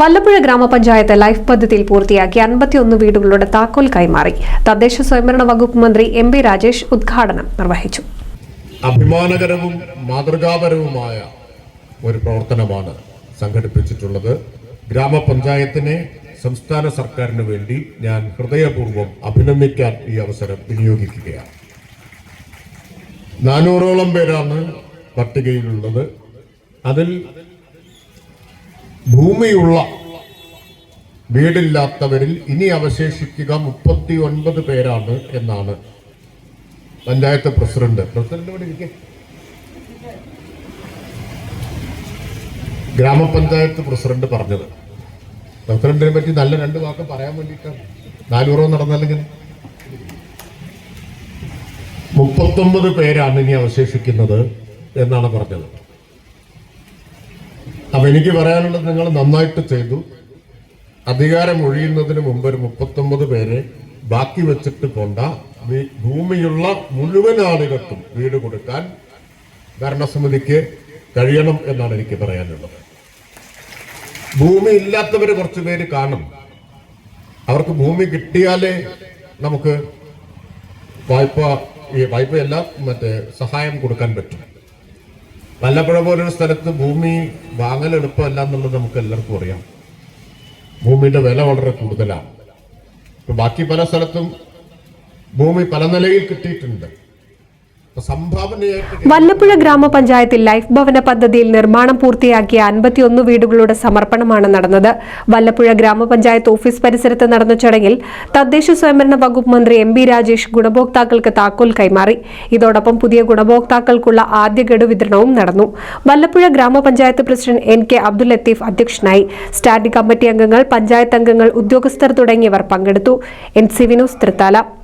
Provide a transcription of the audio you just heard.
വല്ലപ്പുഴ ഗ്രാമപഞ്ചായത്ത് ലൈഫ് പദ്ധതിയിൽ പൂർത്തിയാക്കി അൻപത്തിയൊന്ന് വീടുകളുടെ താക്കോൽ കൈമാറി. തദ്ദേശ സ്വയംഭരണ വകുപ്പ് മന്ത്രി എം പി രാജേഷ് ഉദ്ഘാടനം നിർവഹിച്ചു. അഭിമാനകരവും മാതൃകാപരവുമായ ഒരു പ്രവർത്തനമാണ് സംഘടിപ്പിച്ചിട്ടുള്ളത്. ഗ്രാമപഞ്ചായത്തിനെ സംസ്ഥാന സർക്കാരിന് വേണ്ടി ഞാൻ ഹൃദയപൂർവം അഭിനന്ദിക്കാൻ ഈ അവസരം വിനിയോഗിക്കുകയാണ്. നാനൂറോളം പേരാണ് പട്ടികയിലുള്ളത്. അതിൽ ഭൂമിയുള്ള വീടില്ലാത്തവരിൽ ഇനി അവശേഷിക്കുക മുപ്പത്തി ഒൻപത് പേരാണ് എന്നാണ് പഞ്ചായത്ത് പ്രസിഡന്റ്. പ്രസിഡന്റ് ഇരിക്കെ. ഗ്രാമപഞ്ചായത്ത് പ്രസിഡന്റ് പറഞ്ഞത്. പ്രസിഡന്റിനെ പറ്റി നല്ല രണ്ട് വാക്ക് പറയാൻ വേണ്ടിയിട്ടാണ്. നാലൂറോ നടന്നല്ലെങ്കിൽ മുപ്പത്തൊമ്പത് പേരാണ് ഇനി അവശേഷിക്കുന്നത് എന്നാണ് പറഞ്ഞത്. അപ്പൊ എനിക്ക് പറയാനുള്ളത് നിങ്ങൾ നന്നായിട്ട് ചെയ്തു. അധികാരം ഒഴിയുന്നതിന് മുമ്പ് ഒരു മുപ്പത്തൊമ്പത് പേരെ ബാക്കി വെച്ചിട്ട് കൊണ്ട ഭൂമിയുള്ള മുഴുവൻ ആളുകൾക്കും വീട് കൊടുക്കാൻ ഭരണസമിതിക്ക് കഴിയണം എന്നാണ് എനിക്ക് പറയാനുള്ളത്. ഭൂമി ഇല്ലാത്തവർ കുറച്ച് പേര് കാണും. അവർക്ക് ഭൂമി കിട്ടിയാലേ നമുക്ക് വായ്പ ഈ വായ്പയല്ല മറ്റേ സഹായം കൊടുക്കാൻ പറ്റും. വല്ലപ്പുഴ പോലൊരു സ്ഥലത്ത് ഭൂമി വാങ്ങൽ എളുപ്പമല്ല എന്നുള്ളത് നമുക്ക് എല്ലാവർക്കും അറിയാം. ഭൂമിയുടെ വില വളരെ കൂടുതലാണ്. ബാക്കി പല സ്ഥലത്തും ഭൂമി പല നിലയിൽ കിട്ടിയിട്ടുണ്ട്. വല്ലപ്പുഴ ഗ്രാമപഞ്ചായത്തിൽ ലൈഫ് ഭവന പദ്ധതിയിൽ നിർമ്മാണം പൂർത്തിയാക്കിയ അൻപത്തിയൊന്ന് വീടുകളുടെ സമർപ്പണമാണ് നടന്നത്. വല്ലപ്പുഴ ഗ്രാമപഞ്ചായത്ത് ഓഫീസ് പരിസരത്ത് നടന്ന ചടങ്ങിൽ തദ്ദേശ സ്വയംഭരണ വകുപ്പ് മന്ത്രി എം ബി രാജേഷ് ഗുണഭോക്താക്കൾക്ക് താക്കോൽ കൈമാറി. ഇതോടൊപ്പം പുതിയ ഗുണഭോക്താക്കൾക്കുള്ള ആദ്യ ഗഡു വിതരണവും നടന്നു. വല്ലപ്പുഴ ഗ്രാമപഞ്ചായത്ത് president N K Abdul Latheef അധ്യക്ഷനായി. സ്റ്റാൻഡിംഗ് കമ്മിറ്റി അംഗങ്ങൾ പഞ്ചായത്ത് അംഗങ്ങൾ ഉദ്യോഗസ്ഥർ തുടങ്ങിയവർ പങ്കെടുത്തു. N C Vinos Thrithala.